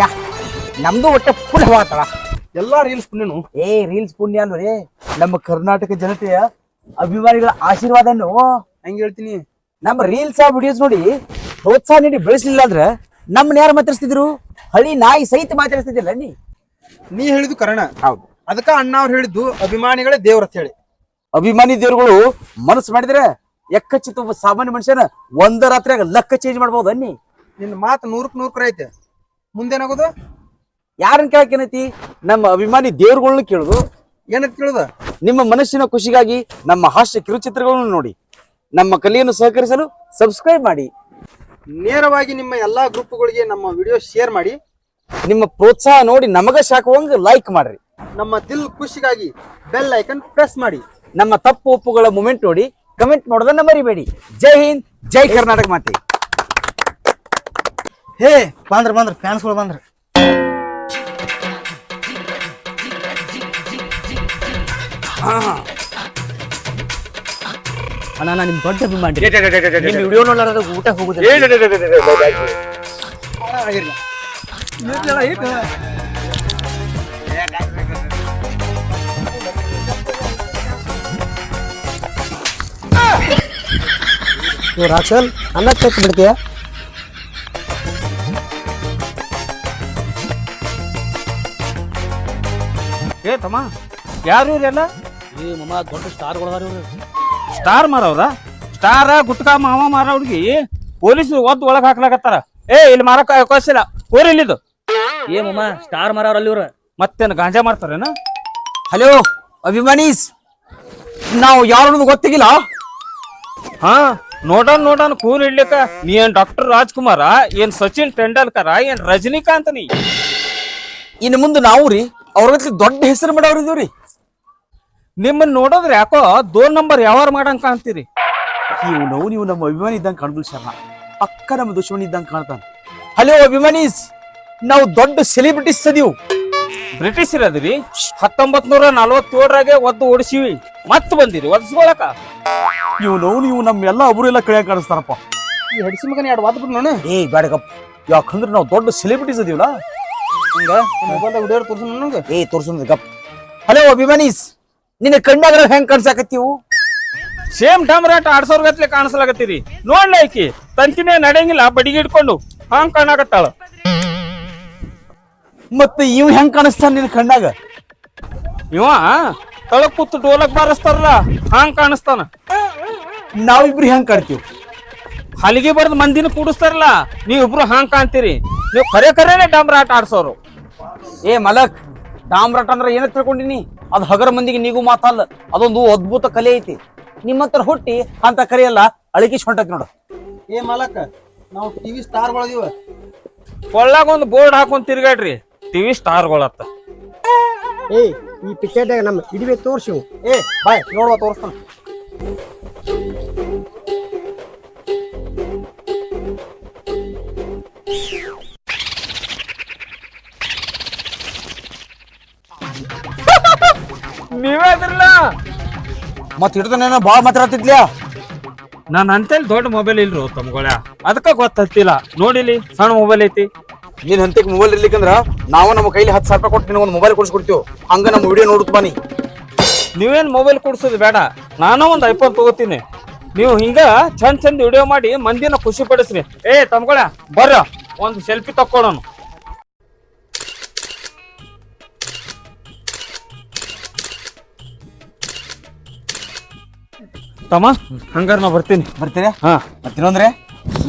ಯಾ, ನಮ್ದು ಒಟ್ಟೆ ಫುಲ್ ಹವಾ ಆತಳ. ಎಲ್ಲಾ ರೀಲ್ಸ್ ಪುಣ್ಯನು. ಏ ರೀಲ್ಸ್ ಪುಣ್ಯ ಅಂದ್ರೆ ನಮ್ಮ ಕರ್ನಾಟಕ ಜನತೆಯ ಅಭಿಮಾನಿಗಳ ಆಶೀರ್ವಾದನು. ಹೆಂಗ್ ಹೇಳ್ತೀನಿ? ನಮ್ಮ ರೀಲ್ಸ್ ಆ ವಿಡಿಯೋಸ್ ನೋಡಿ ಪ್ರೋತ್ಸಾಹ ನೀಡಿ ಬೆಳೆಸಲಿಲ್ಲ ಅಂದ್ರೆ ನಮ್ಮನ್ನ ಯಾರು ಮಾತಾಡ್ಸ್ತಿದ್ರು? ಹಳಿ ನಾಯಿ ಸಹಿತ ಮಾತಾಡ್ಸ್ತಿದ್ದಿಲ್ಲ ನೀ. ನೀ ಹೇಳಿದ್ದು ಕರಣ. ಹೌದು. ಅದಕ್ಕ ಅಣ್ಣ ಅವ್ರು ಹೇಳಿದ್ದು ಅಭಿಮಾನಿಗಳ ದೇವ್ರ ಅಂತ ಹೇಳಿ. ಅಭಿಮಾನಿ ದೇವ್ರುಗಳು ಮನಸ್ಸು ಮಾಡಿದ್ರೆ ಎಕ್ಕಚ್ಚಿತ ಒಬ್ಬ ಸಾಮಾನ್ಯ ಮನುಷ್ಯನ ಒಂದ ರಾತ್ರಿಯಾಗ ಲಕ್ಕ ಚೇಂಜ್ ಮಾಡ್ಬೋದು ಅನ್ನಿ. ನಿನ್ನ ಮಾತು ನೂರಕ್ ನೂರ್ ಕರೆ ಐತೆ ಮುಂದೇನಾಗೋದು ಯಾರನ್ನ ಕೇಳಕ್ಕೇನೈತಿ ನಮ್ಮ ಅಭಿಮಾನಿ ದೇವ್ರುಗಳ್ನ ಕೇಳುದು. ಏನಂತ ಕೇಳುದ? ನಿಮ್ಮ ಮನಸ್ಸಿನ ಖುಷಿಗಾಗಿ ನಮ್ಮ ಹಾಸ್ಯ ಕಿರುಚಿತ್ರಗಳನ್ನು ನೋಡಿ. ನಮ್ಮ ಕಲೆಯನ್ನು ಸಹಕರಿಸಲು ಸಬ್ಸ್ಕ್ರೈಬ್ ಮಾಡಿ. ನೇರವಾಗಿ ನಿಮ್ಮ ಎಲ್ಲಾ ಗ್ರೂಪ್ಗಳಿಗೆ ನಮ್ಮ ವಿಡಿಯೋ ಶೇರ್ ಮಾಡಿ. ನಿಮ್ಮ ಪ್ರೋತ್ಸಾಹ ನೋಡಿ ನಮಗ ಶಾಕುವಂಗ ಲೈಕ್ ಮಾಡ್ರಿ. ನಮ್ಮ ದಿಲ್ ಖುಷಿಗಾಗಿ ಬೆಲ್ ಐಕನ್ ಪ್ರೆಸ್ ಮಾಡಿ. ನಮ್ಮ ತಪ್ಪು ಒಪ್ಪುಗಳ ಮೂಮೆಂಟ್ ನೋಡಿ ಕಮೆಂಟ್ ಮಾಡೋದನ್ನ ಮರಿಬೇಡಿ. ಜೈ ಹಿಂದ್ ಜೈ ಕರ್ನಾಟಕ ಮಾತೆ. ಹೇ ಬಂದ್ರ ಬಂದ್ರ ಫ್ಯಾನ್ಸ್ಗಳು ಬಂದ್ರ ಅಣ್ಣ ನಾನು ನಿಮ್ ದೊಡ್ಡ ಅಭಿಮಾನಿ ನಿಮ್ ವಿಡಿಯೋ ನೋಡ್ಲಾರ ಊಟ ಹೋಗುದಿಲ್ಲ ರಾಕ್ಷಲ್ ಅನ್ನ ತೆಕ್ ಬಿಡ್ತೀಯ ಏ ತಮ್ಮ ಯಾರು ಇವ್ರೆಲ್ಲ ಏ ಮಮ್ಮ ದೊಡ್ಡ ಸ್ಟಾರ್ಗಳದಾರ ಇವ್ರು. ಸ್ಟಾರ್ ಮಾರವ್ರ ಸ್ಟಾರ ಗುಟ್ಕಾ ಮಾವ ಮಾರವ್ರಿಗೆ ಪೊಲೀಸರು ಒದ್ದು ಒಳಗ್ ಹಾಕ್ಲಾಕತ್ತಾರ. ಏ ಇಲ್ಲಿ ಮಾರಕ ಅವಕಾಶಿಲ್ಲ ಕೋರಿ ಇಲ್ಲಿದು. ಏ ಮಮ್ಮ ಸ್ಟಾರ್ ಮಾರವ್ರಲ್ಲಿ ಇವ್ರು. ಮತ್ತೇನು ಗಾಂಜಾ ಮಾಡ್ತಾರೇನ ಹಲೋ ಅಭಿಮಾನೀಸ್ ನಾವು ಯಾರು ಅನ್ನೋದು ಗೊತ್ತಿಗಿಲ್ಲ? ಹಾ ನೋಡನ್ ನೋಡನ್ ಕೂಲ್ ಇಡ್ಲಿಕ್ಕ. ನೀ ಏನ್ ಡಾಕ್ಟರ್ ರಾಜ್ಕುಮಾರ ಏನ್ ಸಚಿನ್ ತೆಂಡೂಲ್ಕರ ಏನ್ ರಜನಿಕಾಂತ್ ನೀ? ಇನ್ನು ಮುಂದೆ ನಾವು ರೀ ಅವ್ರ ದೊಡ್ಡ ಹೆಸರು ಮಾಡವ್ರು ಇದೀವ್ರಿ. ನಿಮ್ಮನ್ನ ನೋಡೋದ್ರ ಯಾಕೋ ದೋನ್ ನಂಬರ್ ಯಾವ ಮಾಡಂಗ್ ಕಾಣ್ತೀರಿ. ನೀವು ನೋವು ನೀವು ನಮ್ಮ ಅಭಿಮಾನಿ ಇದ್ದಂಗೆ ಕಾಣ್ಬಿಲ್ ಶರ್ಮ ಪಕ್ಕ ನಮ್ಮ ದುಶ್ಮನಿ ಇದ್ದಂಗೆ ಕಾಣ್ತಾನೆ. ಹಲೋ ಅಭಿಮಾನೀಸ್. ನಾವು ದೊಡ್ಡ ಸೆಲೆಬ್ರಿಟೀಸ್ ಅದೀವು. ಬ್ರಿಟಿಷ್ ಅದ್ರಿ ಹತ್ತೊಂಬತ್ ನೂರ ನಲ್ವತ್ತೇಳರಾಗೆ ಒದ್ದು ಓಡಿಸಿವಿ. ಮತ್ತೆ ಬಂದಿರಿ ಒದಿಸ್ಕೊಳಕ? ನೀವು ನೋವು ನೀವು ನಮ್ಮ ಎಲ್ಲ ಒಬ್ರು ಎಲ್ಲ ಕಳಿಯಾಗ ಕಾಣಿಸ್ತಾರಪ್ಪ. ಈ ಹಡಿಸಿ ಮಗನ ಎರಡು ವಾದ ಬಿಟ್ಟು ನಾನು? ಏ ಬ್ಯಾಡಗಪ್ಪ. ಯಾಕಂದ್ರೆ ನಾವು ದೊಡ್ಡ ಸೆಲೆಬ್ರಿಟೀಸ್ ಅದೀವಲ್ಲ. ಹಂಗ? ಮೊಬೈಲ್ದಾಗ ವಿಡಿಯೋ ತೋರ್ಸು ಏ ತೋರ್ಸು ಗಪ್. ಹಲೋ ಅಭಿಮಾನೀಸ್ ನಿನ್ನ ಕಣ್ಣಾಗ ಹೆಂಗ್ ಕಾಣ್ಸಾಕತ್ತೀವು? ಸೇಮ್ ಟಮ್ರಟ್ ಆರ್ ಸಾವಿರ ಗತ್ಲೆ ಕಾಣಿಸ್ಲಾಗತ್ತೀರಿ ನೋಡ್ಲ ಐಕಿ ತಂತಿನೇ ನಡೆಯಂಗಿಲ್ಲ ಬಡಿಗೆ ಹಿಡ್ಕೊಂಡು ಹಂಗ್ ಕಾಣಾಕತ್ತಾಳ ಮತ್ತೆ ಇವ್ ಹೆಂಗ್ ಕಾಣಿಸ್ತಾನ ನಿನ್ನ ಕಣ್ಣಾಗ? ಇವ ತಳಕ್ ಕೂತು ಡೋಲಕ್ ಬಾರಿಸ್ತಾರಲ್ಲ ಹಂಗ್ ಕಾಣಿಸ್ತಾನ. ನಾವಿಬ್ರು ಹೆಂಗ್ ಕಾಣ್ತೀವಿ? ಹಲಿಗೆ ಬಡ್ದು ಮಂದಿನ ಕೂಡಿಸ್ತಾರಲ್ಲ ಇಬ್ರು ಹಾಂಗ್ ಕಾಣ್ತೀರಿ ನೀವು ಕರೆ ಕರೆನೆ ಡಾಮ್ರಾಟ್ ಆಡ್ಸೋರು. ಏ ಮಲಕ್ ಡಾಮ್ರಾಟ್ ಅಂದ್ರೆ ಏನ ತಿಳ್ಕೊಂಡಿನಿ? ಅದು ಹಗರ ಮಂದಿಗೆ ನೀಗೂ ಮಾತಲ್ಲ ಅದೊಂದು ಅದ್ಭುತ ಕಲೆ ಐತಿ. ನಿಮ್ಮ ಹತ್ರ ಹುಟ್ಟಿ ಅಂತ ಕರೆಯಲ್ಲ ಅಳಗಿ ಹೊಂಟೈತಿ ನೋಡು. ಏ ಮಲಕ್ ನಾವು ಟಿವಿ ಸ್ಟಾರ್ಗಳದೀವ. ಕೊಳ್ಳಾಗ ಒಂದು ಬೋರ್ಡ್ ಹಾಕೊಂಡ್ ತಿರ್ಗಾಡ್ರಿ ಟಿವಿ ಸ್ಟಾರ್ಗಳತ್ತ. ಏ ಈ ಪಿಕ್ಚರ್ದಾಗ ನಮ್ಮ ಇಡಿವೆ ತೋರ್ಸಿವು. ಏ ಬಾಯ್ ನೋಡುವ ತೋರಿಸ್ತಾನ. ನೀವೇ ಅದ್ರಲ್ಲ? ಮತ್ ಹಿಡ್ತಾನೇನೋ ಬಾಳ್ ಮಾತಾಡ್ತಿದ್ಲ ನಾನು ಅಂತೇಳಿ ದೊಡ್ಡ ಮೊಬೈಲ್ ಇಲ್ರಿ ತಮ್ಗಳ. ಅದಕ್ಕ ಗೊತ್ತಿಲ್ಲ ನೋಡಿಲಿ ಸಣ್ಣ ಮೊಬೈಲ್ ಐತಿ. ನೀನ್ ಅಂತ ಮೊಬೈಲ್ ಇರ್ಲಿಕ್ಕಂದ್ರ ನಾವು ನಮ್ಮ ಕೈಲಿ ಹತ್ತು ಸಾವಿರ ರೂಪಾಯಿ ಕೊಟ್ಟು ನಿನ್ ಒಂದು ಮೊಬೈಲ್ ಕೊಡ್ಸ್ಕೊಡ್ತೀವಿ. ಹಂಗ ನಮ್ಮ ವಿಡಿಯೋ ನೋಡುತ್ತ ಬನ್ನಿ. ನೀವೇನ್ ಮೊಬೈಲ್ ಕೊಡ್ಸೋದು ಬೇಡ. ನಾನು ಒಂದ್ ಐಫೋನ್ ತಗೋತೀನಿ. ನೀವು ಹಿಂಗ ಚಂದ್ ಚಂದ ವಿಡಿಯೋ ಮಾಡಿ ಮಂದಿನ ಖುಷಿ ಪಡಿಸ್ರಿ. ಏ ತಮ್ಗೊಳ ಬರ್ರ. ಒಂದ್ ಸೆಲ್ಫಿ ತಕ್ಕೊಳ್ಳೋಣ ತಮ್ಮ ಹಂಗಾರ ನಾ ಬರ್ತೀನಿ. ಬರ್ತೀರಾ? ಹಾ. ಮತ್ತಿನ್ನೊಂದ್ರೆ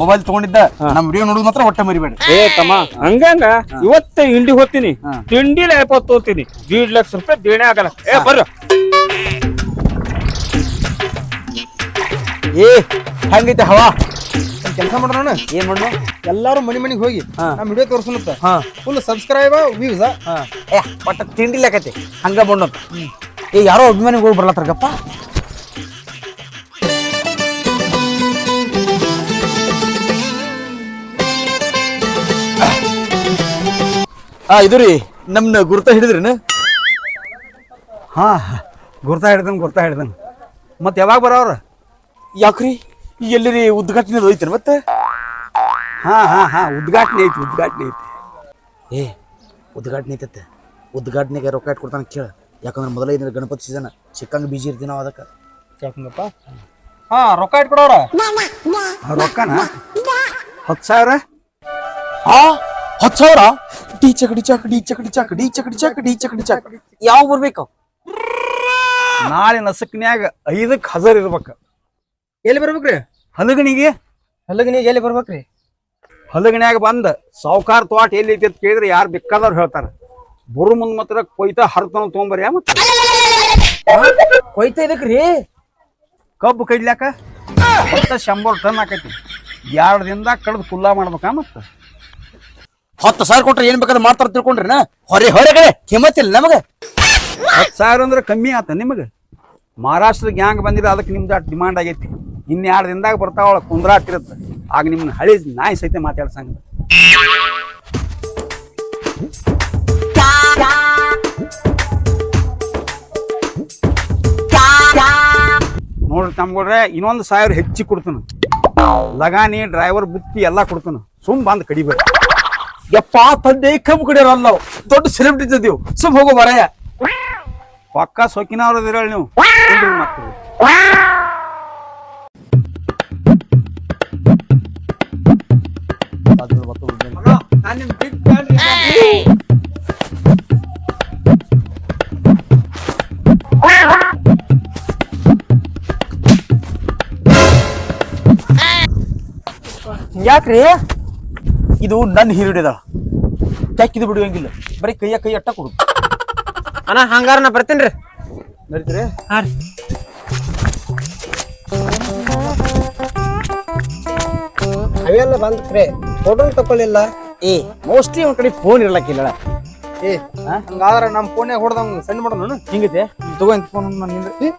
ಮೊಬೈಲ್ ತಗೊಂಡಿದ್ದ ನಮ್ ವಿಡಿಯೋ ನೋಡುದು ಮಾತ್ರ ಹೊಟ್ಟೆ ಮರಿಬೇಡ ಏ ತಮ್ಮ ಹಂಗಂಗ ಇವತ್ತೇ ಇಂಡಿ ಹೋಗ್ತೀನಿ ತಿಂಡಿ ಎಪ್ಪತ್ತು ಹೋಗ್ತೀನಿ ದೀಡ್ ಲಕ್ಷ ರೂಪಾಯಿ ದೇಣೆ ಆಗಲ್ಲ. ಏ ಬರ್ರ. ಏ ಹೆಂಗೈತೆ ಹವಾ. ಕೆಲಸ ಮಾಡೋಣ ಏನ್ ಮಾಡು ಎಲ್ಲಾರು ಮನೆ ಮನಿಗೆ ಹೋಗಿ ಹಾ. ನಮ್ಮ ವಿಡಿಯೋ ತೋರಿಸ್ಲತ್ತ ಹಾ. ಫುಲ್ ಸಬ್ಸ್ಕ್ರೈಬ್ ವ್ಯೂಸ್ ಹಾ. ಏ ಒಟ್ಟ ತಿಂಡಿ ಲೆಕ್ಕೈತಿ. ಹಂಗ ಬಂಡು ಏ ಯಾರೋ ಅಭಿಮಾನಿಗಳು ಬರ್ಲತ್ತಾರಗಪ್ಪ ಆ ಇದು ರೀ ನಮ್ನ ಗುರ್ತ ಹಿಡಿದ್ರಿನ? ಹಾ ಗುರ್ತಾ ಹಿಡ್ದಂಗೆ ಗುರ್ತಾ ಹಿಡ್ದಂಗೆ ಮತ್ತೆ ಯಾವಾಗ ಬರೋರು? ಯಾಕ್ರಿ? ಎಲ್ಲಿರಿ ಉದ್ಘಾಟನೆ ಐತೆ ಮತ್ತೆ? ಹಾ ಹಾ ಹಾ ಉದ್ಘಾಟನೆ ಐತಿ ಉದ್ಘಾಟನೆ ಐತಿ. ಏ ಉದ್ಘಾಟನೆ ಐತತ್ತೆ. ಉದ್ಘಾಟನೆಗೆ ರೊಕ್ಕ ಇಟ್ಕೊಡ್ತಾನೆ ಕೇಳ. ಯಾಕಂದ್ರೆ ಮೊದಲೇ ಇದ್ರೆ ಗಣಪತಿ ಸೀಸನ್ ಸಿಕ್ಕಂಗೆ ಬಿಜಿ ಇರ್ತೀನಿ ನಾವು ಅದಕ್ಕೆ. ಕೇಳ್ಕೊಂಡಪ್ಪ ಹಾ ರೊಕ್ಕ ಇಟ್ಕೊಡೋರ. ರೊಕ್ಕನ? ಹತ್ತು ಸಾವಿರ? ಆ ಹತ್ತು ಸಾವಿರ? ಡಿ ಚಕಡಿ ಚಕಡಿ ಚಕಡಿ ಡಿ ಚಕಡಿ ಚಕಡಿ ಚಕಡಿ ಚಕ್ ಡಿ ಚಕ್ ಡಿ ಚಕ್ ಡಿ ಯಾವ ಬರ್ಬೇಕು ನಾಳೆ ನಸಕ್ನ್ಯಾಗ ಐದಕ್ಕೆ ಹಜರ್ ಇರ್ಬೇಕು. ಎಲ್ಲಿ ಬರ್ಬೇಕ್ರಿ? ಹಲಗಣಿಗೆ? ಹಲಗಣಿಗೆ ಎಲ್ಲಿ ಬರ್ಬೇಕ್ರಿ? ಹಲಗಣ್ಯಾಗ ಬಂದ ಸಾವುಕಾರ ತೋಟ ಎಲ್ಲಿ ಐತಿ ಅಂತ ಕೇಳಿದ್ರೆ ಯಾರು ಬೇಕಾದವ್ರು ಹೇಳ್ತಾರ. ಬುರು ಮುಂದ್ ಮಾತ್ರ ಕೊಯ್ತಾ ಹರತನ ತೊಗೊಂಬರ್ಯಾ ಮತ್ತೆ? ಕೊಯ್ತಾ ಇದಕ್ರಿ? ಕಬ್ಬು ಕಡ್ಲ್ಯಾಕ? ಹತ್ತ ಶಂಬರ್ ಟನ್ ಆಕೈತಿ. ಎರಡು ದಿನದಾಗ ಕಡ್ದು ಕುಲ್ಲಾ ಮಾಡ್ಬೇಕಾ ಮತ್ತೆ? ಹತ್ತು ಸಾವಿರ ಕೊಟ್ರೆ ಏನ್ ಬೇಕಾದ್ರೆ ಮಾಡ್ತಾರ ತಿಳ್ಕೊಂಡ್ರಿ ಹೊರೆ ಹೊರಗಡೆ ಕಿಮ್ಮತ್ತಿಲ್ಲ ನಮಗೆ. ಹತ್ತು ಸಾವಿರ ಅಂದ್ರೆ ಕಮ್ಮಿ ಆತ ನಿಮಗೆ. ಮಹಾರಾಷ್ಟ್ರ ಗ್ಯಾಂಗ್ ಬಂದಿದ್ರೆ ಅದಕ್ಕೆ ನಿಮ್ದು ಡಿಮಾಂಡ್ ಆಗೈತಿ. ಇನ್ನು ಎರಡು ದಿನದಾಗ ಬರ್ತಾವಳ ಕುಂದ್ರಾತಿರತ್ತೆ. ಆಗ ನಿಮ್ಮನ್ನ ಹಳಿ ನಾಯಿ ಸಹಿತ ಮಾತಾಡ್ಸಂಗ ನೋಡ್ರಿ ತಮ್ಗೊಳ್ರೆ, ಇನ್ನೊಂದು ಸಾವಿರ ಹೆಚ್ಚಿ ಕೊಡ್ತಾನ. ಲಗಾನಿ ಡ್ರೈವರ್ ಬುತ್ತಿ ಎಲ್ಲ ಕೊಡ್ತಾನ. ಸುಮ್ ಬಂದ್ ಕಡಿಬೇಕು ಯಪ್ಪ, ತಂದೆ, ಕಬ್ಬು ಕಡಿಯೋರಲ್ಲ ದೊಡ್ಡ ಸೆಲೆಬ್ರಿಟಿ ಇದ್ದೀವಿ ಸುಮ್ ಹೋಗೋ ಬರಯ್ಯ ಪಕ್ಕ ಸೊಕ್ಕಿನವ್ರ ಇದಿರಲ್ ನೀವು ಮತ್ತೆ ಯಾಕ್ರಿ? ಇದು ನನ್ನ ಹೀರಿಡಿದಾಳ ಬಿಡು ಬಿಡುವಂಗಿಲ್ಲ ಬರೀ ಕೈಯ ಕೈ ಅಟ್ಟ ಕೊಡು. ಅಣ್ಣ ಹಂಗಾರ ನಾ ಬರ್ತೇನ್ರಿ ರೀ. ನಡೀತೀರಿ ಅವೆಲ್ಲ ಬಂದ್ಕ್ರೆ ಫೋಟೋ ತಕೊಳ್ಳಿಲ್ಲ ಏ ಮೋಸ್ಟ್ಲಿ ಒಂದ್ ಕಡೆ ಫೋನ್ ಇರ್ಲಕ್ಕಿಲ್ಲ ಏ ಹಂಗಾದ್ರೆ ನಮ್ಮ ಫೋನ್ಯಾಗ ಹೊಡೆದಂಗ ಸೆಂಡ್ ಮಾಡೋಣ ಹಿಂಗೈತೆ? ತಗೋ ಫೋನ್ ನಿಂದ್ರೆ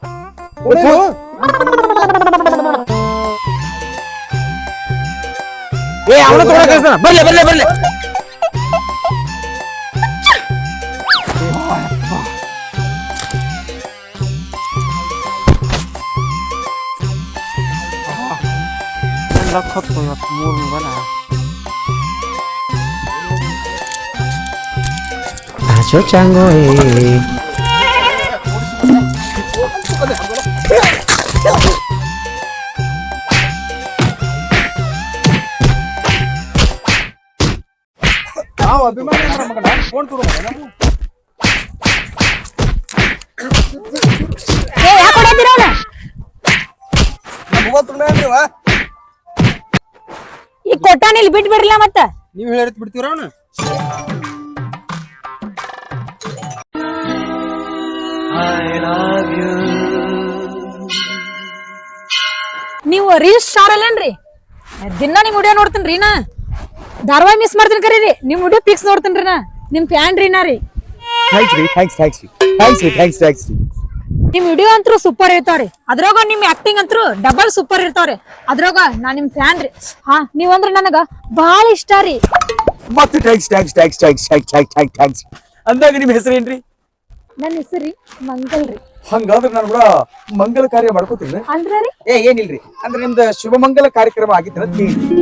ಏ ಅವನ ತಗೊಂಡ ಕಳಿಸ್ತಾನ ಬರ್ಲಿ ಬರ್ಲಿ ಬರ್ಲಿ ಲಕ್ಷ ಹೊತ್ತು ಇವತ್ತು ಮೂರು ಮೂವನ ಆಚೋ ಚಾಂಗೋಯ್ ಈ ಕೊಟ್ಟಾನ ಇಲ್ಲಿ ಬಿಟ್ಟು ಬಿಡ್ರಲ್ಲ ಮತ್ತ? ನೀವ್ ಹೇಳಿತ್ ಬಿಡ್ತೀರ ಅವನು? ನೀವು ರೀಲ್ಸ್ ಸ್ಟಾರ್ ಅಲ್ಲೇನ್ರಿ ದಿನ ನಿಮ್ ವಿಡಿಯೋ ನೋಡ್ತೀನಿ ನಾ ಧಾರವಾಹಿ ಮಿಸ್ ಮಾಡ್ತೀನಿ ಕರೀರಿ. ನಿಮ್ ವಿಡಿಯೋ ಫಿಕ್ಸ್ ನೋಡ್ತೀನಿ ನಾ ನಿಮ್ ಫ್ಯಾನ್ ರೀ ನಾ ರೀ. ಥ್ಯಾಂಕ್ಸ್ ರೀ ಥ್ಯಾಂಕ್ಸ್ ಥ್ಯಾಂಕ್ಸ್ ರೀ. ಥ್ಯಾಂಕ್ಸ್ ರೀ ಥ್ಯಾಂಕ್ಸ್ ಥ್ಯಾಂಕ್ಸ್ ರೀ. ನಿಮ್ ವಿಡಿಯೋ ಅಂತೂ ಸೂಪರ್ ಇರ್ತಾವ್ರಿ. ಅದ್ರಾಗ ನಿಮ್ ಆಕ್ಟಿಂಗ್ ಅಂತೂ ಡಬಲ್ ಸೂಪರ್ ಇರ್ತಾವ್ರಿ. ಅದ್ರಾಗ ನಾ ನಿಮ್ ಫ್ಯಾನ್ ರೀ. ಹಾ ನೀವಂದ್ರ ನನಗ ಬಹಳ ಇಷ್ಟ ರೀ. ಮತ್ತೆ tax tax tax tax tax tax ಟ್ಯಾಕ್ಸ್ ಥ್ಯಾಂಕ್ಸ್ ಅಂದಾಗ ನಿಮ್ಮ ಹೆಸರು ಏನ್ರಿ? ನನ್ನ ಹೆಸರು ಮಂಗಲ್ ರೀ. ಹಂಗಾದ್ರೆ ನಾನು ಕೂಡ ಮಂಗಲ ಕಾರ್ಯ ಮಾಡ್ಕೋತೀನಿ. ಅಂದ್ರ ರೀ? ಏ ಏನಿಲ್ರಿ? ಅಂದ್ರೆ ನಿಮ್ದು ಶುಭ ಮಂಗಲ ಕಾರ್ಯಕ್ರಮ ಆಗಿತ್ತು ಅಂತ ಹೇಳಿ. ರೀ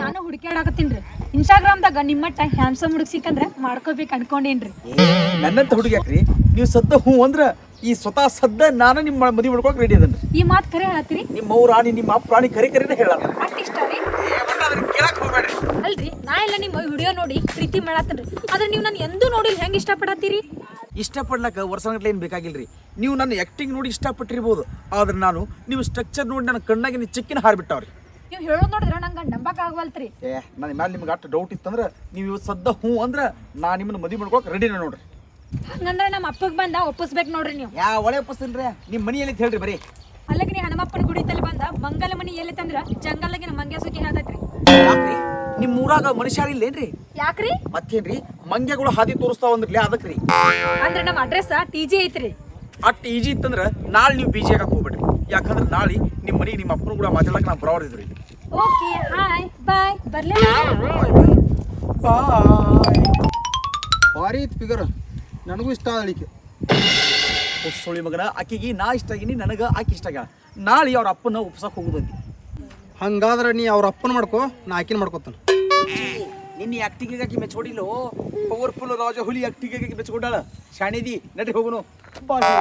ನಾನು ಹುಡುಕ್ಯಾಡಕತ್ತೀನ್ರಿ ಇನ್ಸ್ಟಾಗ್ರಾಮ್ದಾಗ ನಿಮ್ಮಟ್ಟ ಹ್ಯಾಂಡ್ಸಮ್ ಹುಡುಗ್ ಸಿಕ್ಕಂದ್ರ ಮಾಡ್ಕೋಬೇಕು ಅನ್ಕೊಂಡೇನ್ರಿ. ನನ್ನಂತ ಹುಡುಗಿ ಯಾಕ್ರಿ ನೀವು ಸದ್ದ ಹೂ ಅಂದ್ರ ಈ ಸ್ವತಃ ಸದ್ದ ನಾನು ನಿಮ್ಮ ಮದುವೆ ಮಾಡ್ಕೊಳಕ್ ರೆಡಿ ಅದನ್ನ. ಈ ಮಾತು ಖರೆ ಹೇಳತ್ತೀರಿ? ನಿಮ್ಮ ಅವ್ರ ರಾಣಿ ನಿಮ್ಮ ಅಪ್ಪ ರಾಣಿ ಕರಿ ಕರಿನೇ ಹೇಳಲ್ಲ. ಅಷ್ಟ್ ಇಷ್ಟ ರೀ ಅಲ್ರಿ ನಾ ಎಲ್ಲ ನಿಮ್ಮ ವಿಡಿಯೋ ನೋಡಿ ಪ್ರೀತಿ ಮಾಡತ್ತನ್ರಿ ಆದ್ರೆ ನೀವು ನಾನು ಎಂದೂ ನೋಡಿಲ್ಲ ಹೆಂಗ್ ಇಷ್ಟಪಡತ್ತೀರಿ? ಇಷ್ಟಪಡ್ಲಕ್ಕ ವರ್ಷಗಟ್ಲೆ ಏನು ಬೇಕಾಗಿಲ್ರಿ. ನೀವು ನನ್ನ ಆ್ಯಕ್ಟಿಂಗ್ ನೋಡಿ ಇಷ್ಟಪಟ್ಟಿರ್ಬೋದು. ಆದ್ರೆ ನಾನು ನೀವು ಸ್ಟ್ರಕ್ಚರ್ ನೋಡಿ ನನ್ನ ಕಣ್ಣಾಗಿನ ಚಿಕ್ಕಿನ ಹಾರ್ಬಿಟ್ಟವ್ರಿ. ನೀವು ಹೇಳೋದ್ ನೋಡಿದ್ರೆ ನಂಗೆ ನಂಬಕ್ ಆಗವಲ್ತ್ರಿ. ಏ ನನ್ನ ಮ್ಯಾಲೆ ನಿಮ್ಗೆ ಅಷ್ಟು ಡೌಟ್ ಇತ್ತಂದ್ರೆ ನೀವು ಇವತ್ತು ಸದ್ದ ಹ್ಞೂ ಅಂದ್ರೆ ನಾ ನಿಮ್ಮನ್ನ ಮದುವೆ ಮಾಡ್ಕೊಳಕ್ ರೆಡಿನ ನೋಡ್ರಿ. ಹಂಗಂದ್ರೆ ನಮ್ಮ ಅಪ್ಪಗ್ ಬಂದ ಒಪ್ಪಿಸ್ಬೇಕು ನೋಡ್ರಿ ನೀವು. ಯಾ ಒಳೆ ಒಪ್ಪಿಸ್ತೀನ್ರಿ. ನಿಮ್ಮ ಮನಿ ಎಲ್ಲಿ ಹೇಳ್ರಿ ಬರೀ. ಅಲ್ಲಕ್ಕೆ ನೀ ಹನುಮಪ್ಪನ ಗುಡಿ ತಲೆ ಬಂದ ಮಂಗಲ ಮನಿ ಎಲ್ಲಿ ತಂದ್ರ ನಮ್ಮ ಮಂಗ್ಯ ಸುಖಿ ಹೇಳ್ತೈತ್ರಿ ಯಾಕ್ರಿ? ನಿಮ್ಮ ಊರಾಗ ಮನುಷ್ಯ ಇಲ್ಲೇನ್ರಿ? ಯಾಕ್ರಿ? ಮತ್ತೇನ್ರಿ? ಮಂಗ್ಯಗಳು ಹಾದಿ ತೋರಿಸ್ತಾವ ಅಂದ್ರಲಿ ಅದಕ್ರಿ. ಅಂದ್ರೆ ನಮ್ಮ ಅಡ್ರೆಸ್ ಟಿ ಜಿ ಐತ್ರಿ. ಅಟ್ ಈಜಿ ಇತ್ತಂದ್ರ ನಾಳೆ ನೀವು ಬಿಜಿ ಹಾಕಕ್ ಹೋಗ್ಬೇಡ್ರಿ. ಯಾಕಂದ್ರೆ ನಾಳೆ ನಿಮ್ಮ ಮನಿ ನಿಮ್ಮ ಅಪ್ಪನ ಕೂಡ ಮಾತಾಡಕ್ ನಾ ಬರೋರಿದ್ರಿ ಓಕೆ ಹಾಯ್ ಬಾಯ್ ಬರ್ಲೇ ಭಾರಿ ಫಿಗರ್ ನನಗೂ ಇಷ್ಟ ಅದಳಿಕೆ ಸುಳಿ ಮಗನ ಆಕಿಗೆ ನಾ ಇಷ್ಟ ಆಗಿನಿ ನನಗೆ ಆಕೆ ಇಷ್ಟ ಆಗ್ಯಾಳ ನಾಳೆ ಅವ್ರ ಅಪ್ಪನ ಉಪ್ಸಕ್ ಹೋಗುದಿ ಹಂಗಾದ್ರೆ ನೀ ಅವ್ರ ಅಪ್ಪನ ಮಾಡ್ಕೋ ನಾ ಆಕಿನ ಮಾಡ್ಕೋತಾನೆ. ನಿನ್ನ ಆಕ್ಟಿಂಗ್ ಆಕಿ ಮೆಚ್ಕೊಂಡಿಲ್ಲ? ಪವರ್ಫುಲ್ ರಾಜ ಹುಲಿ ಆಕ್ಟಿಂಗ್ ಆಕಿ ಮೆಚ್ಕೊಂಡಾಳ ಶಾಣಿದಿ ನಡಿ ಹೋಗುನು. ಏ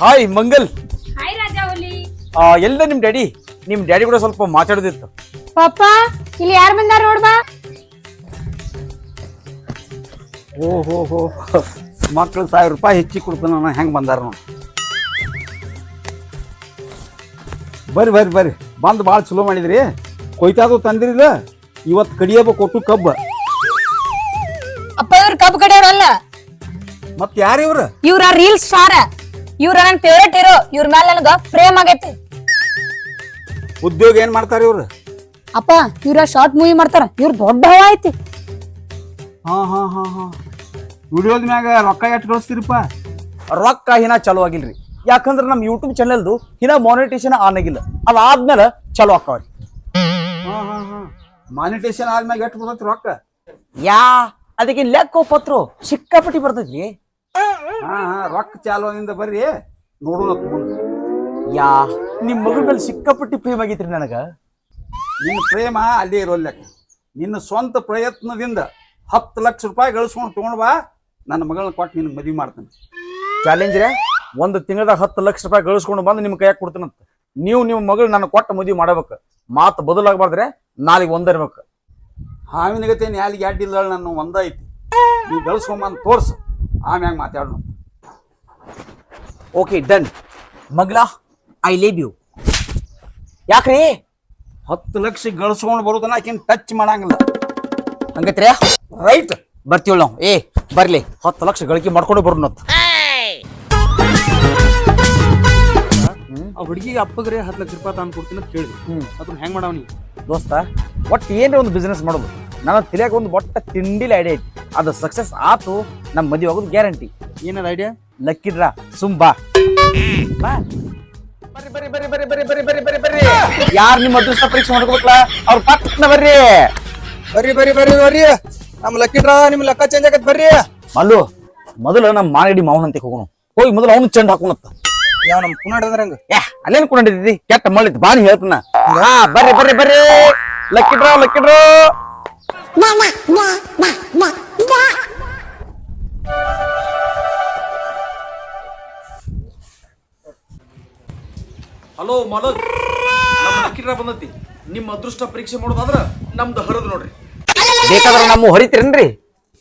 ಹಾಯ್ ಮಂಗಲ್ ಹಾಯ್ ಆ, ಎಲ್ಲ ನಿಮ್ ಡ್ಯಾಡಿ ನಿಮ್ ಡ್ಯಾಡಿ ಕೂಡ ಸ್ವಲ್ಪ ಮಾತಾಡೋದಿತ್ತು. ಪಾಪ ಇಲ್ಲಿ ಯಾರು ಬಂದಾರ ನೋಡ್ಬಾ ಓ ಹೋ ಹೋ. ಮಕ್ಳು ಸಾವಿರ ರೂಪಾಯಿ ಹೆಚ್ಚಿಗೆ ಕೊಡ್ತಾನ ಹೆಂಗೆ ಬಂದಾರ ನೋಡಿ. ಬರ್ರಿ ಬರ್ರಿ ಬರ್ರಿ. ಬಂದು ಭಾಳ ಚಲೋ ಮಾಡಿದ್ರಿ. ಕೊಯ್ತಾದು ತಂದಿರಿಲ್ಲ ಇವತ್ತು ಕಡಿಯಬೇಕು ಕೊಟ್ಟು ಕಬ್ಬ. ಅಪ್ಪ ಇವ್ರ ಕಬ್ಬು ಕಡೆಯವ್ರಲ್ಲ ಮತ್ತೆ ಯಾರು ಇವ್ರು? ಇವ್ರ ರೀಲ್ಸ್ ಸ್ಟಾರ್. ಇವ್ರ ನನ್ ಫೇವ್ರೇಟ್ ಹೀರೋ ಇವ್ರ ಮೇಲೆ ನನಗ ಪ್ರೇಮ್ ಆಗೈತಿ. ಉದ್ಯೋಗ ಏನ್ ಮಾಡ್ತಾರ ಇವ್ರು? ಅಪ್ಪ ಇವ್ರ ಶಾರ್ಟ್ ಮೂವಿ ಮಾಡ್ತಾರ ಇವ್ರ ದೊಡ್ಡ ಹವಾ ಐತಿ. ಹಾ ಹಾ ಹಾ ಹಾ. ವಿಡಿಯೋದ ಮ್ಯಾಗ ರೊಕ್ಕ ಎಷ್ಟು ಗಳಿಸ್ತೀರಪ್ಪ ರೊಕ್ಕ ಹಿನ ಚಲೋ ಆಗಿಲ್ರಿ. ಯಾಕಂದ್ರ ನಮ್ ಯೂಟ್ಯೂಬ್ ಚಾನೆಲ್ದು ಹಿನ ಮಾನಿಟೇಷನ್ ಆನ್ ಆಗಿಲ್ಲ. ಅದಾದ್ಮೇಲೆ ಚಲೋ ಆಕ್ಕವ್ರಿ ಹಾ ಹಾಂ ಹಾಂ. ಮಾನಿಟೇಷನ್ ಆದ್ಮ್ಯಾಗ ಎಷ್ಟು ಬರ್ತೈತಿ ರೊಕ್ಕ? ಯಾ ಅದಕ್ಕೆ ಲೆಕ್ಕ ಪತ್ರ ಸಿಕ್ಕಾಪಟ್ಟಿ ಬರ್ತೈತಿ ಹಾಂ ಹಾಂ ರೊಕ್ಕ ಚಾಲುವಿಂದ ಬರ್ರಿ. ನೋಡೋಣ ಮುಂದೆ. ಯಾ? ನಿಮ್ಮ ಮಗಳ ಮೇಲೆ ಸಿಕ್ಕಾಪಟ್ಟಿ ಪ್ರೇಮ್ ಆಗೈತ್ರಿ ನನಗೆ? ನಿನ್ನ ಪ್ರೇಮ ಅಲ್ಲೇ ಇರೋಲ್ಲ ನಿನ್ನ ಸ್ವಂತ ಪ್ರಯತ್ನದಿಂದ ಹತ್ತು ಲಕ್ಷ ರೂಪಾಯಿ ಗಳಿಸ್ಕೊಂಡು ತಗೊಂಡು ಬಾ. ನನ್ನ ಮಗಳನ್ನ ಕೊಟ್ಟು ನಿನ್ನ ಮದುವೆ ಮಾಡ್ತೇನೆ. ಚಾಲೆಂಜ್ ರೇ? ಒಂದು ತಿಂಗಳದಾಗ ಹತ್ತು ಲಕ್ಷ ರೂಪಾಯಿ ಗಳಿಸ್ಕೊಂಡು ಬಂದು ನಿಮ್ಮ ಕೈಯಾಗ ಕೊಡ್ತೀನಂತ. ನೀವು ನಿಮ್ಮ ಮಗಳು ನನ್ನ ಕೊಟ್ಟ ಮದುವೆ ಮಾಡ್ಬೇಕು. ಮಾತು ಬದಲಾಗಬಾರ್ದ್ರೆ ನಾಳೆಗೆ ಒಂದಿರ್ಬೇಕು ಹಾವಿನ ಗತಿ ನ್ಯಾಲಿಗೆ ಅಡ್ಡಿಲ್ಲ ನನ್ನ ಒಂದ ಐತಿ. ನೀ ಗಳಿಸ್ಕೊಂಬಂದು ತೋರ್ಸು. ಆಮ್ಯಾಗ ಮಾತಾಡೋಣ ಓಕೆ ಡನ್ ಮಗ್ಲ ಐ ಲೇಬ್ ಯು ಯಾಕ್ರಿ? ಹತ್ತು ಲಕ್ಷ ಗಳಿಸ್ಕೊಂಡು ಬರೋದನ್ನ ಆಕಿನ ಟಚ್ ಮಾಡಂಗಿಲ್ಲ. ಹಂಗತ್ರ? ರೈಟ್ ಬರ್ತೀವಿ ನಾವು. ಏ ಬರ್ಲಿ. ಹತ್ತು ಲಕ್ಷ ಗಳಿಕೆ ಮಾಡ್ಕೊಂಡು ಬರೋಣ ಆ ಹುಡುಗಿಗೆ ಅಪ್ಪಗ್ರೆ ಹತ್ತು ಲಕ್ಷ ರೂಪಾಯಿ ತಾನು ಕೊಡ್ತೀನಿ ಅಂತ ಕೇಳಿದ್ವಿ. ಹ್ಮ್. ಅದನ್ನ ಹೆಂಗ್ ಮಾಡವ್ನಿ ದೋಸ್ತ ಒಟ್ಟು ಏನ್ರಿ ಒಂದು ಬಿಸ್ನೆಸ್ ಮಾಡೋದು? ನನ್ನ ತಿಳಿಯಾಗ ಒಂದು ಒಟ್ಟ ತಿಂಡಿಲಿ ಐಡಿಯಾ ಐತಿ. ಅದು ಸಕ್ಸಸ್ ಆತು ನಮ್ಮ ಮದುವೆ ಆಗೋದು ಗ್ಯಾರಂಟಿ ಏನದ ಐಡಿಯಾ ಲಕ್ಕಿಡ್ರ ಸುಂಬಾ. ಬರ್ರಿ ಬರ್ರಿ ಬರ್ರಿ ಬರ್ರಿ ಬರ್ರಿ ಬರ್ರಿ ಬರ್ರಿ ಬರ್ರಿ ಬರ್ರಿ. ಯಾರು ನಿಮ್ಮ ಅದೃಷ್ಟ ಪರೀಕ್ಷೆ ಮಾಡ್ಕೋಬೇಕಲ್ಲ ಅವ್ರ ಪಕ್ಕನ ಬರ್ರಿ. ಬರ್ರಿ ಬರ್ರಿ ಬರ್ರಿ ಬರ್ರಿ. ನಮ್ ಲಕ್ಕಿಡ್ರ ನಿಮ್ ಲೆಕ್ಕ ಚೇಂಜ್ ಆಗತ್ ಬರ್ರಿ. ಮಲ್ಲು ಮೊದಲು ನಮ್ಮ ಮಾನಗಡಿ ಅಂತ ಹೋಗೋಣ. ಹೋಗಿ ಮೊದಲು ಅವನು ಚೆಂಡ್ ಹಾಕೋಣತ್ತ. ಯಾವ ನಮ್ ಪುನಾಡ್ ಅಂದ್ರೆ ಹಂಗ? ಏ ಅಲ್ಲೇನ್ ಕೊಂಡಿದ್ದಿ ಕೆಟ್ಟ ಮಳಿತ್ ಬಾನಿ ಹೇಳ್ತನ. ಹಾ ಬರ್ರಿ ಬರ್ರಿ ಬರ್ರಿ. ಲಕ್ಕಿಡ್ರ ಲಕ್ಕಿಡ್ರ. ಹಲೋ ಮಲಕ್ ಕಿರ ಬಂದತಿ ನಿಮ್ಮ ಅದೃಷ್ಟ ಪರೀಕ್ಷೆ ಮಾಡೋದಾದ್ರ ನಮ್ದು ಹರಿದು ನೋಡ್ರಿ. ಬೇಕಾದ್ರೆ ನಮ್ಮ ಹೊರಿತೀರೇನ್ರಿ?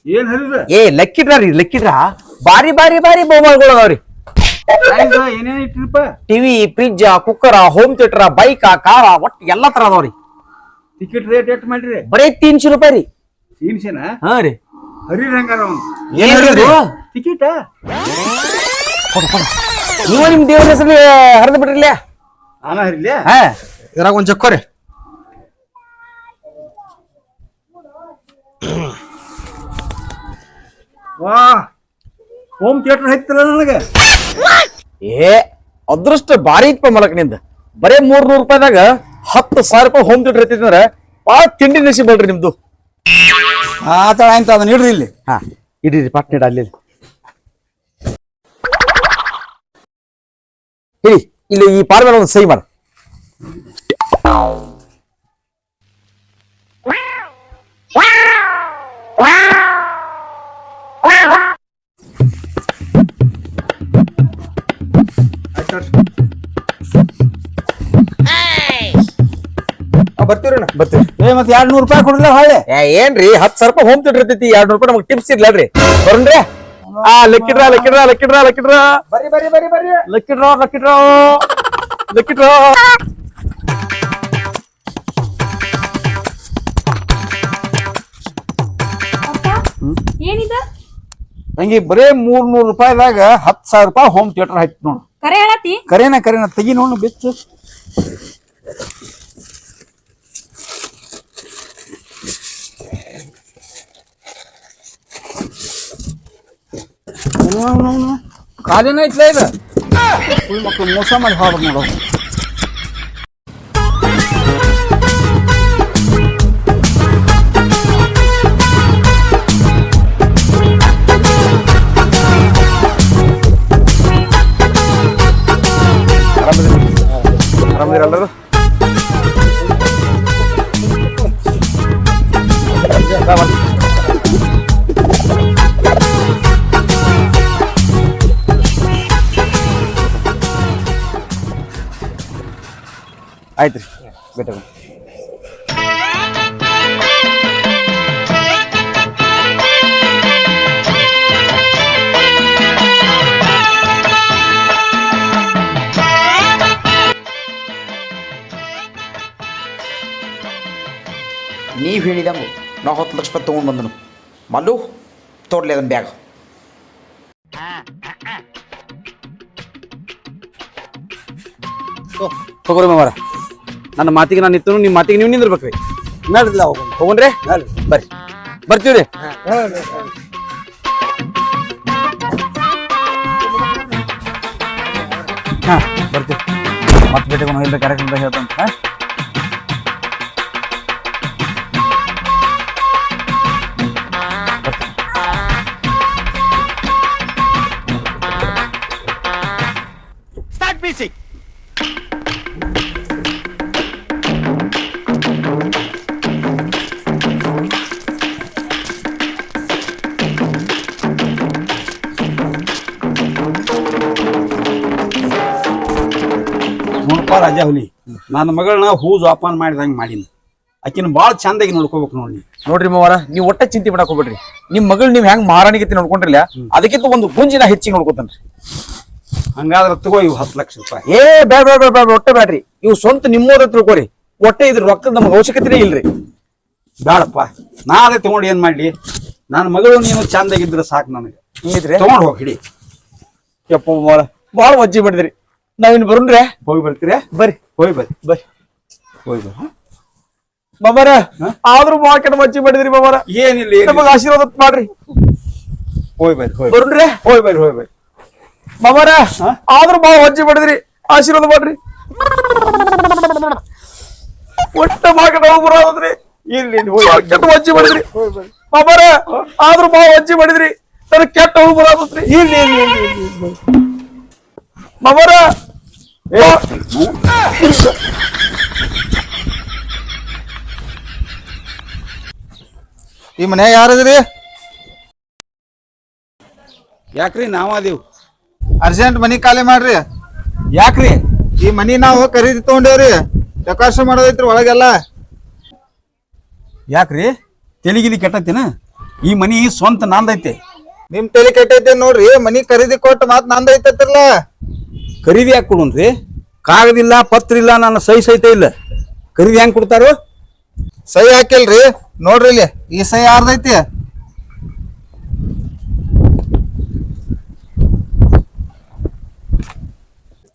ಏನ್ ಹರಿದ? ಏ ಲಕ್ಕಿಡ್ರ ರೀ ಲಕ್ಕಿಡ್ರ ಬಾರಿ ಬಾರಿ ಬಾರಿ ಬಹುಮಾನಗಳು ಅದಾವ್ರಿ. ಏನೇನ್ ಇಟ್ಟಿರಪ್ಪ TV fridge cooker home theatre bike car ಒಟ್ಟು ಎಲ್ಲಾ ತರ ಅದಾವ್ರಿ. ಟಿಕೆಟ್ ರೇಟ್ ಎಷ್ಟು ಮಾಡ್ರಿ? ಬರೀ ತೀನ್ಶೆ ರೂಪಾಯಿ ರೀ. ಸೀನ್ಸೇನ ಹಾ ರೀ. ಹರಿ ಹಂಗಾರ ಅವ್ನು ಏನ್ ಟಿಕೆಟ್ ನೀವು ನಿಮ್ ದೇವ್ರ ಹೆಸರು ಹರಿದು ಬಿಡ್ರಿಲ್ಲ ನಾನು ಹರಿಲೆ ಹಾ. ಇದ್ರಾಗ ಒಂದ್ ಚಕ್ಕೋರಿ. ವಾ ಹೋಮ್ ಥಿಯೇಟರ್ ಹೈತಲ್ಲ ನನಗೆ? ಏ ಅದೃಷ್ಟ ಭಾರಿ ಇತ್ಪ ಮಲಕ್ನಿಂದ. ಬರೇ ಮೂರ್ ನೂರ್ ರೂಪಾಯಿದಾಗ ಹತ್ತು ಸಾವಿರ ರೂಪಾಯಿ ಹೋಮ್ ಥಿಯೇಟರ್ ಐತಿದ್ರೆ ಭಾಳ ತಿಂಡಿ ನಸಿಬಲ್ರಿ ನಿಮ್ದು. ಆತ ಅಂತ ಅದನ್ನ ಇಡ್ರಿ ಇಲ್ಲಿ. ಹಾ ಇಡೀರಿ ಪಟ್ನಿಡ ಅಲ್ಲಿ. ಇಡಿ ಇಲ್ಲಿ ಈ ಪಾರ್ ಮೇಲೆ ಒಂದು ಸೈ ಮಾಡ. ಬರ್ತೀವ್ರಿ ಬರ್ತೀವಿ. ಏ ಮತ್ತೆ ಎರಡ್ ನೂರು ರೂಪಾಯಿ ಕೊಡಲ್ಲ ಹೊಳ್ಳೆ. ಏ ಏನ್ರಿ ಹತ್ತು ಸಾವಿರ ರೂಪಾಯಿ ಹೋಮ್ ಥಿಯೇಟರ್ ಇರ್ತೈತಿ ಎರಡ್ ನೂರು ರೂಪಾಯಿ ನಮ್ಗೆ ಟಿಪ್ಸ್ ಇರ್ಲಲ್ರಿ ಬರೋಣ್ರಿ? ಆ ಲಕ್ಕಿಡ್ರ ಲಕ್ಕಿಡ್ರ ಲಕ್ಕಿಡ್ರ ಲಕ್ಕಿಡ್ರ. ಬರ್ರಿ ಬರ್ರಿ ಬರ್ರಿ ಬರ್ರಿ ಲಕ್ಕಿಡ್ರ ಲಕ್ಕಿಡ್ರ. ಲಕ್ಕಿಡ್ರ. ಏನಿದ? ತಂಗಿ ಬರೇ ಮೂರ್ ನೂರು ರೂಪಾಯಿದಾಗ ಹತ್ತು ಸಾವಿರ ರೂಪಾಯಿ ಹೋಮ್ ಥಿಯೇಟರ್ ಹಾಕಿ ನೋಡು. ಕರೆ ಹೇಳತಿ ಕರೆನ ಕರೇನ ತೆಗಿ ನೋಡು ಬೆಚ್ಚು. ಕಾಲಿನ ಐತ್ಲ ಇದು ಉಳ್ ಮಕ್ಳು ಮೋಸ ಮಾಡಿ ಹಾಡು ನೋಡು ಆರಾಮದಿರ ಆಯ್ತು ರೀ ಬೇಟ ನೀವು ಹೇಳಿದಂಗೆ ನಾ ಹತ್ತು ಲಕ್ಷ ರೂಪಾಯಿ ತೊಗೊಂಡು ಬಂದನು. ಮಲ್ಲು ತೋಡ್ಲಿ ಅದನ್ನ ಬ್ಯಾಗ್. ತಗೋರಿ ಮಾಮಾರ ನನ್ನ ಮಾತಿಗೆ ನಾನು ನಿಂತು ನಿಮ್ಮ ಮಾತಿಗೆ ನೀವು ನಿಂದಿರ್ಬೇಕ್ರಿ. ನಡ್ದಿಲ್ಲ ಹೋಗೋಣ. ಹೋಗುಣ್ರಿ? ಬರ್ರಿ. ಬರ್ತೀವ್ರಿ ಹಾ, ಬರ್ತೀವಿ. ಮತ್ತೆ ಭೇಟಿಕೊಂಡು ಇಲ್ಲ ಕಾರ್ಯಕ್ರಮದಾಗ ಹೇಳ್ತಾನೆ ಹಾ ರಾಜಾ ಹುಲಿ ನನ್ನ ಮಗಳನ್ನ ಹೂ ಜೋಪಾನ ಮಾಡಿದಂಗೆ ಮಾಡೀನಿ. ಆಕಿನ ಬಾಳ ಚಂದಾಗಿ ನೋಡ್ಕೋಬೇಕು ನೋಡಿ ನೋಡ್ರಿ ಮಾವರ ನೀವು ಒಟ್ಟ ಚಿಂತೆ ಮಾಡಕ್ ಹೋಗ್ಬೇಡ್ರಿ. ನಿಮ್ ಮಗಳು ನೀವ್ ಹೆಂಗ್ ಮಾರಾಣಿಗತಿ ನೋಡ್ಕೊಂಡ್ರಿಲ್ಲ ಅದಕ್ಕಿಂತ ಒಂದು ಗುಂಜಿನ ಹೆಚ್ಚಿಗೆ ನೋಡ್ಕೊತಾನ್ರಿ. ಹಂಗಾದ್ರೆ ತಗೋ ಇವ್ ಹತ್ತು ಲಕ್ಷ ರೂಪಾಯಿ. ಏ ಬೇಡ ಬೇಡ ಬೇಡ ಬೇಡ ಒಟ್ಟೆ ಬೇಡ್ರಿ ಇವ್ ಸ್ವಂತ ನಿಮ್ಮೋದ ತಿಳ್ಕೊರಿ. ಒಟ್ಟೆ ಇದ್ರ ರೊಕ್ಕದ ನಮ್ಗೆ ಅವಶ್ಯಕತೆ ಇಲ್ರಿ. ಬೇಡಪ್ಪ ನಾ ಅದೇ ತಗೊಂಡು ಏನ್ ಮಾಡ್ಲಿ? ನನ್ನ ಮಗಳು ನೀನು ಚಂದಾಗಿದ್ರೆ ಸಾಕು ನನಗೆ. ಹಿಂಗಿದ್ರಿ? ತಗೊಂಡು ಹೋಗಿ ಹಿಡಿ. ಯಪ್ಪ ಮಾವಾರ ಭಾಳ ವಜ್ಜಿ ಮಾಡಿದ್ರಿ. ನಾವಿನ್ ಬರುಣ್ರೆ? ಹೋಗಿ ಬರ್ತೀರ? ಬರ್ರಿ. ಹೋಗಿ ಬರ್ರಿ. ಬರ್ರಿ. ಹೋಗಿ ಬರ್ರಿ ಬಾಬಾರ ಆದ್ರೂ ಮಾರ್ಕೆಟ್ ವಜ್ಜಿ ಮಾಡಿದ್ರಿ ಬಾಬಾರ ಏನಿಲ್ಲ ನಮಗೆ ಆಶೀರ್ವಾದ ಮಾಡ್ರಿ. ಹೋಗಿ ಬರ್ರಿ ಹೋಗಿ ಬರುಣ್ರೆ? ಹೋಗಿ ಬರ್ರಿ ಹೋಗಿ ಬರ್ರಿ. ಬಾಬಾರ ಆದ್ರೂ ಬಾಳ ವಜ್ಜಿ ಮಾಡಿದ್ರಿ. ಆಶೀರ್ವಾದ ಮಾಡ್ರಿ. ಒಟ್ಟ ಮಾರ್ಕೆಟ್ ಹೋಗಿ ಬರೋದ್ರಿ ಇಲ್ಲಿ ಕೆಟ್ಟ ಮಾಡಿದ್ರಿ. ಆದ್ರು ಆದ್ರೂ ಭಾಳ ವಜ್ಜಿ ಮಾಡಿದ್ರಿ. ಕೆಟ್ಟ ಹೋಗಿ ಬರೋದ್ರಿ ಇಲ್ಲಿ ಇಲ್ಲಿ ಇಲ್ಲಿ ಇಲ್ಲಿ, ಇಲ್ಲಿ. ಮಾಮಾರ ಈ ಮನೆ ಯಾರದ್ರಿ? ಯಾಕ್ರಿ ನಾವ ಅದೇವು ಅರ್ಜೆಂಟ್ ಮನಿ ಖಾಲಿ ಮಾಡ್ರಿ. ಯಾಕ್ರಿ? ಈ ಮನಿ ನಾವು ಖರೀದಿ ತಗೊಂಡೇವ್ರಿ. ಡೆಕೋರೇಷನ್ ಮಾಡೋದೈತ್ರಿ ಒಳಗೆಲ್ಲ. ಯಾಕ್ರಿ? ತೆಲಿಗಿಲಿ ಕೆಟ್ಟತಿನ? ಈ ಮನಿ ಸ್ವಂತ ನಂದೈತೆ. ನಿಮ್ ತೆಲಿ ಕೆಟ್ಟೈತೆ ನೋಡ್ರಿ. ಮನಿ ಖರೀದಿ ಕೊಟ್ಟು ಮಾತ್ ನಂದ ಐತತ್ರಲ್ಲ ಖರೀದಿ ಯಾಕೆ ಕೊಡುನ್ರಿ ಕಾಗದಿಲ್ಲ ಪತ್ರ ಇಲ್ಲ ನನ್ನ ಸಹಿ ಸಹಿತ ಇಲ್ಲ. ಖರೀದಿ ಹೆಂಗ್ ಕೊಡ್ತಾರು? ಸಹಿ ಹಾಕಿಲ್ರಿ. ನೋಡ್ರಿ ಇಲ್ಲಿ ಈ ಸಹಿ ಯಾರ್ದೈತಿ?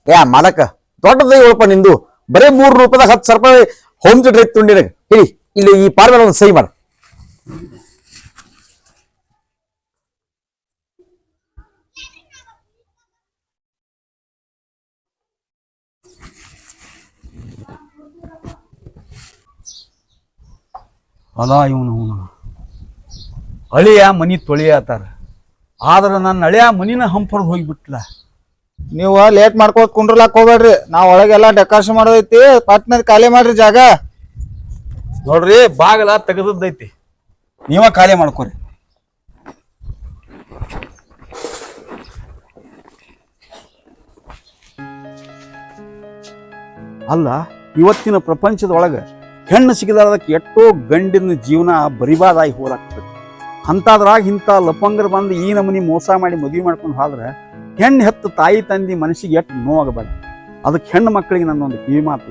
ಏ ಮಾಲಕ ದೊಡ್ಡದೈ ಒಳಪ ನಿಂದು. ಬರೀ ಮೂರು ರೂಪಾಯಿದಾಗ ಹತ್ತು ಸಾವಿರ ರೂಪಾಯಿ ಹೋಮ್ ಥಿಯೇಟರ್ ಐತಿ ತುಂಡಿನಾಗ ಹೇಳಿ ಇಲ್ಲಿ ಈ ಪಾರ್ ಒಂದು ಸಹಿ ಮಾಡ. ಅಲ್ಲ ಇವನು ಅವನು. ಅಳಿಯ ಮನಿ ತೊಳಿಯತ್ತಾರ ಆದ್ರೆ ನನ್ನ ಅಳಿಯ ಮನಿನ ಹಂಪರ್ದು ಹೋಗಿಬಿಟ್ಲ. ನೀವು ಲೇಟ್ ಮಾಡ್ಕೋತ ಕುಂಡ್ರಲಾಕ್ ಹೋಗ್ಬೇಡ್ರಿ. ನಾವು ಒಳಗೆಲ್ಲ ಡೆಕೋರೇಷನ್ ಮಾಡೋದೈತಿ ಪಟ್ನದ ಖಾಲಿ ಮಾಡ್ರಿ ಜಾಗ. ನೋಡ್ರಿ ಬಾಗಲ ತೆಗೆದದ್ದೈತಿ. ನೀವ ಖಾಲಿ ಮಾಡ್ಕೋರಿ. ಅಲ್ಲ ಇವತ್ತಿನ ಪ್ರಪಂಚದೊಳಗ ಹೆಣ್ಣು ಸಿಗಲಾರ್ದಕ್ಕೆ ಎಷ್ಟೋ ಗಂಡಿನ ಜೀವನ ಬರಿಬಾದಾಗಿ ಹೋಲಾಗ್ತದೆ ಅಂಥದ್ರಾಗ ಇಂಥ ಲಪಂಗರು ಬಂದು ಈ ನಮೂನಿ ಮೋಸ ಮಾಡಿ ಮದುವೆ ಮಾಡ್ಕೊಂಡು ಹೋದ್ರೆ ಹೆಣ್ಣು ಹೆತ್ತು ತಾಯಿ ತಂದಿ ಮನಸ್ಸಿಗೆ ಎಷ್ಟು ನೋವಾಗಬೇಡ. ಅದಕ್ಕೆ ಹೆಣ್ಣು ಮಕ್ಕಳಿಗೆ ನನ್ನೊಂದು ಕಿವಿ ಮಾತು.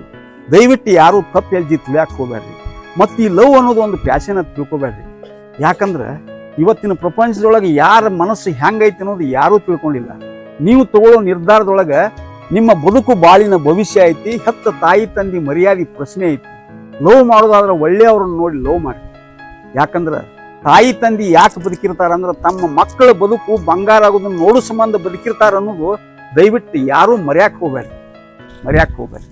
ದಯವಿಟ್ಟು ಯಾರೂ ತಪ್ಪು ಎಲ್ಜಿ ತುಳಿಯಾಕೆ ಹೋಗ್ಬೇಡ್ರಿ. ಮತ್ತು ಈ ಲವ್ ಅನ್ನೋದು ಒಂದು ಪ್ಯಾಷನ್ ಅಂತ ತಿಳ್ಕೊಬೇಡ್ರಿ. ಯಾಕಂದ್ರೆ ಇವತ್ತಿನ ಪ್ರಪಂಚದೊಳಗೆ ಯಾರ ಮನಸ್ಸು ಹೆಂಗೈತೆ ಅನ್ನೋದು ಯಾರೂ ತಿಳ್ಕೊಂಡಿಲ್ಲ. ನೀವು ತಗೊಳ್ಳೋ ನಿರ್ಧಾರದೊಳಗೆ ನಿಮ್ಮ ಬದುಕು ಬಾಳಿನ ಭವಿಷ್ಯ ಐತಿ, ಹೆತ್ತ ತಾಯಿ ತಂದಿ ಮರ್ಯಾದೆ ಪ್ರಶ್ನೆ ಐತಿ. ಲವ್ ಮಾಡೋದಾದ್ರೆ ಒಳ್ಳೆಯವ್ರನ್ನ ನೋಡಿ ಲವ್ ಮಾಡಿ. ಯಾಕಂದ್ರೆ ತಾಯಿ ತಂದೆ ಯಾಕೆ ಬದುಕಿರ್ತಾರೆ ಅಂದ್ರೆ ತಮ್ಮ ಮಕ್ಕಳ ಬದುಕು ಬಂಗಾರ ಆಗೋದನ್ನ ನೋಡು ಸಂಬಂಧ ಬದುಕಿರ್ತಾರೆ ಅನ್ನೋದು ದಯವಿಟ್ಟು ಯಾರೂ ಮರ್ಯಾಕೆ ಹೋಗಬೇಡಿ. ಮರ್ಯಾಕೆ ಹೋಗ್ಬೇಡಿ.